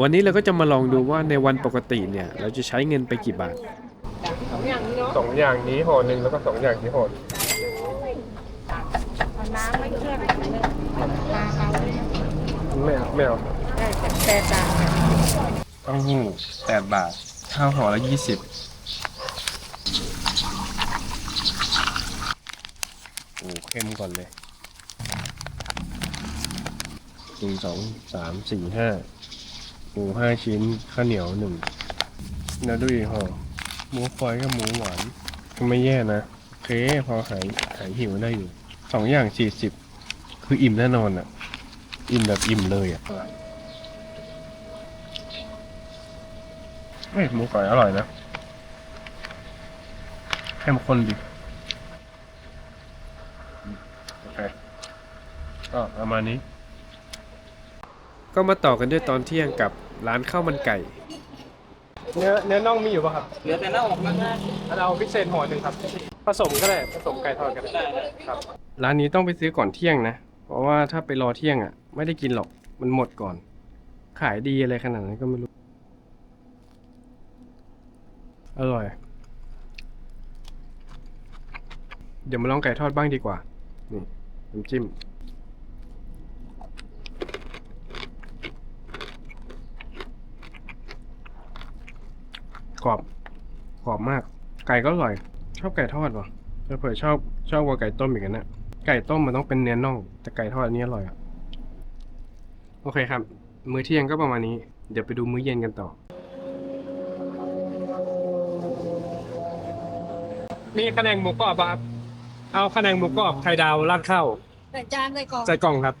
วันนี้เราก็จะมาลองดูว่าในวันปกติเนี่ย เราจะใช้เงินไปกี่บาทสองอย่างนี้เนาะสองอย่างนี้ห่อหนึ่งแล้วก็สองอย่างนี้ห่อหนึ่งเอาน้ำไม่เครื่องเลยปลาเราเนี่ยไม่เอาไม่เอาได้แต่แต่จานเต้าหู้แปดบาท ข้าวห่อละยี่สิบโอ้เข้มก่อนเลยหนึ่งสองสามสี่ห้า หมูห้าชิ้น ข้าวเหนียวหนึ่งแล้วดูอีกห่อหมูฝอยกับหมูหวานก็ไม่แย่นะโอเคพอหายหายหิวได้อยู่สองอย่างสี่สิบคืออิ่มแน่นอนอะ อิ่มแบบอิ่มเลยอะเฮ้ยหมูฝอยอร่อยนะเข้มข้นดีโอเคก็ประมาณนี้ ก็มาต่อกันด้วยตอนเที่ยงกับร้านข้าวมันไก่ เนื้อเนื้อน่องมีอยู่ป่ะครับเหลือแต่หน้าอกนะอันเอาพิเศษห่อหนึ่งครับ ผสมก็ได้ผสมไก่ทอดก็ได้ครับ ร้านนี้ต้องไปซื้อก่อนเที่ยงนะ เพราะว่าถ้าไปรอเที่ยงอะ ไม่ได้กินหรอก มันหมดก่อน ขายดีอะไรขนาดนั้นก็ไม่รู้ อร่อย เดี๋ยวมาลองไก่ทอดบ้างดีกว่า นี่น้ำจิ้ม กรอบกรอบมาก ไก่ก็อร่อย ชอบไก่ทอดว่ะเผื่อๆชอบชอบกว่าไก่ต้มอีกนะไก่ต้มมันต้องเป็นเนื้อน่อง แต่ไก่ทอดอันนี้อร่อยอะโอเคครับ มื้อเที่ยงก็ประมาณนี้ เดี๋ยวไปดูมื้อเย็นกันต่อ มีคะแนนหมูกรอบครับ เอาคะแนนหมูกรอบไข่ดาวราดข้าวแต่จานใส่กล่องใส่กล่องครับ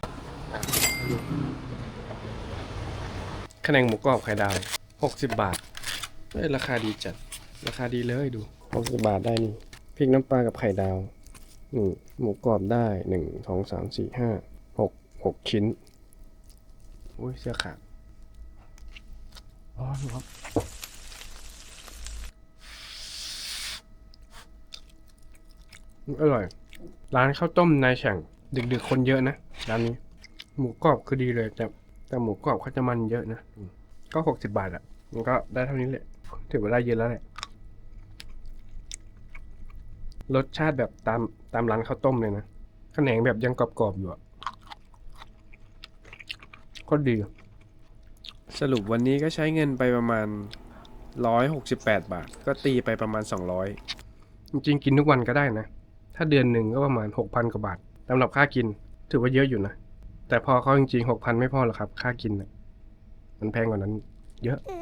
คะแนนหมูกรอบไข่ดาวหกสิบบาท เอ้ยราคาดีจัด ราคาดีเลยดูหกสิบบาทได้นี่พริกน้ำปลากับไข่ดาวนี่หมูกรอบได้หนึ่งสองสามสี่ห้าหกหกชิ้นอุ้ยเสื้อขาดอ๋อดูครับอร่อย ร้านข้าวต้มนายแฉ่งดึกๆคนเยอะนะร้านนี้ หมูกรอบคือดีเลย แต่แต่หมูกรอบเขาจะมันเยอะนะอืมก็หกสิบบาทอะ่ะ มันก็ได้เท่านี้แหละ ถือว่าได้เยอะแล้วแหละ รสชาติแบบตามตามร้านข้าวต้มเลยนะขนงแบบยังกรอบๆอยู่อะ่ะก็ดี สรุปวันนี้ก็ใช้เงินไปประมาณ 168 บาท ก็ตีไปประมาณ 200 จริงๆ กินทุกวันก็ได้นะ ถ้าเดือนหนึ่งก็ประมาณหกพันกว่าบาทสำหรับค่ากิน ถือว่าเยอะอยู่นะ แต่พอเขาจริงๆหกพันไม่พอหรอกครับ ค่ากินนะมันแพงกว่านั้นเยอะเออ